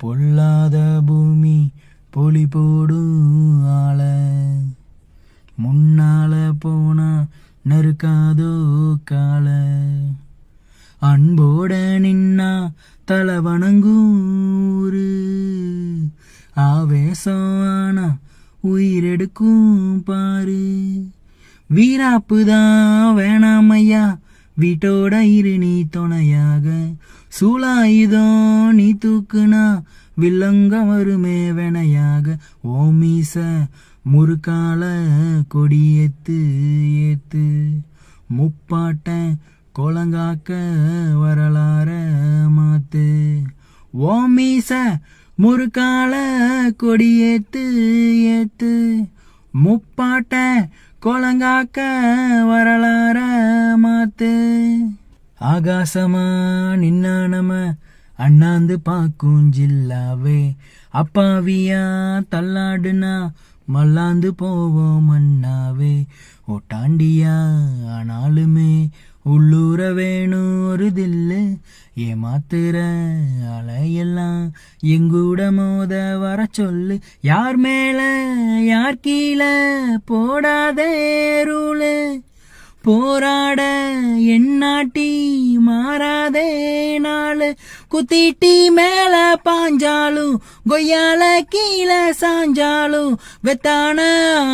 பொல்லாத பூமி பொலி போடும் ஆள. முன்னால போனா நறுக்காதோ கால அன்போட நின்னா தலை வணங்கூரு ஆவேசம் ஆனா உயிரெடுக்கும் பாரு. வீராப்புதான் வேணாமையா வீட்டோட இரு நீ துணையாக. சூலாயுதம் நீ தூக்குனா வில்லங்க வருமே வெனையாக ஓமீச முறுக்கால கொடி ஏத்து. முப்பாட்ட முப்பாட்டன் கோலங்காக்க வரலாற மாத்து. ஓமீச முறுக்கால கொடியேத்து ஏத்து. முப்பாட்ட கோலங்காக்க வரலாற ஆகாசமா நின்னா நம்ம அண்ணாந்து பாக்கும் ஜில்லாவே. அப்பாவியா தள்ளாடுனா மல்லாந்து போவோம் அண்ணாவே. ஓட்டாண்டியா ஆனாலுமே உள்ளூர வேணும் ஒரு தில்லு. ஏமாத்துற அலையெல்லாம் எங்கூட மோத வர சொல்லு. யார் மேல யார் கீழே போடாதே ரூலு. போராட எண்ணாட்டி மாறாதே நாள். குத்திட்டி மேல பாஞ்சாலும் கொய்யால கீழே சாஞ்சாலும் வெத்தான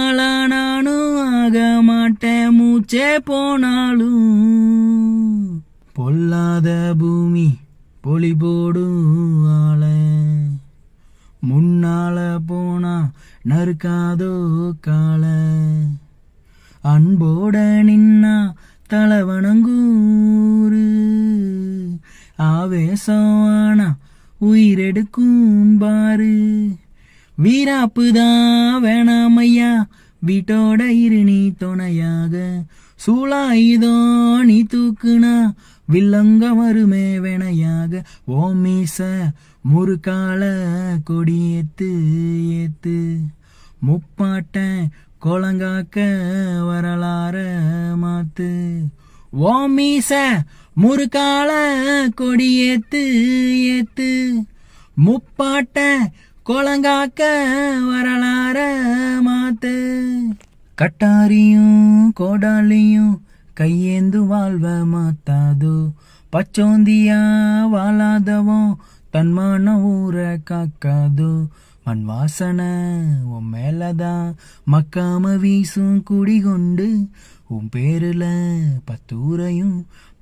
ஆளா நானும் ஆக மாட்டேன் மூச்சே போனாலும் பொல்லாத பூமி பொலி போடும் ஆள. முன்னால போனா நறுக்காதோ காலை அன்போட நின்னா தலை வணங்கூரு உயிரெடுக்கும் பாரு. வீராப்புதான் வேணாமையா? வீட்டோட இரு நீ துணையாக. சூளாயுதோ நீ தூக்குனா வில்லங்க வருமே வெனையாக ஓமீச முறுக்கால கொடியேத்து ஏத்து. முப்பாட்ட கோலங்காக்க வரலாற மாத்து. ஓமீச முறுக்கால கொடியேத்து ஏத்து. முப்பாட்ட கோலங்காக்க வரலாற மாத்து. கட்டாரியும் கோடாலியும் கையேந்து வாழ்வ மாத்தாதோ. பச்சோந்தியா வாழாதவோ தன்மான ஊரை காக்காதோ. மண் வாசனை உன் மேலதான் மக்காம வீசும் குடி கொண்டு உன் பேருல பத்தூரையும்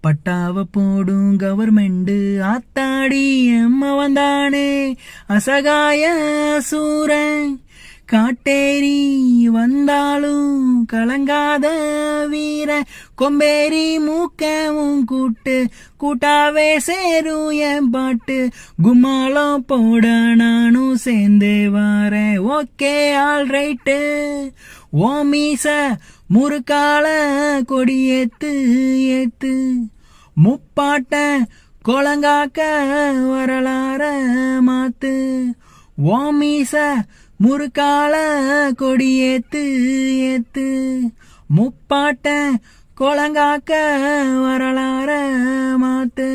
பட்டாவ போடும் கவர்மெண்ட் ஆத்தாடி எம்ம வந்தானே அசகாய சூரன் காட்டேரி வந்தாலும் கலங்காத வீர கொம்பேரி மூக்கவும் கூட்டு கூட்டாவே சேரும் என் பாட்டு. கும்மாளம் போட நானும் சேர்ந்து வாரேன். ஓகே ஆல் ரைட்டு ஓமீச முறுக்கால கொடியேத்து ஏத்து. முப்பாட்ட கொலங்காக்க வரலாற மாத்து. ஓமீச முறுக்கால கொடியேத்து ஏத்து. முப்பாட்ட கோலங்காக்க வரலாற மாத்து.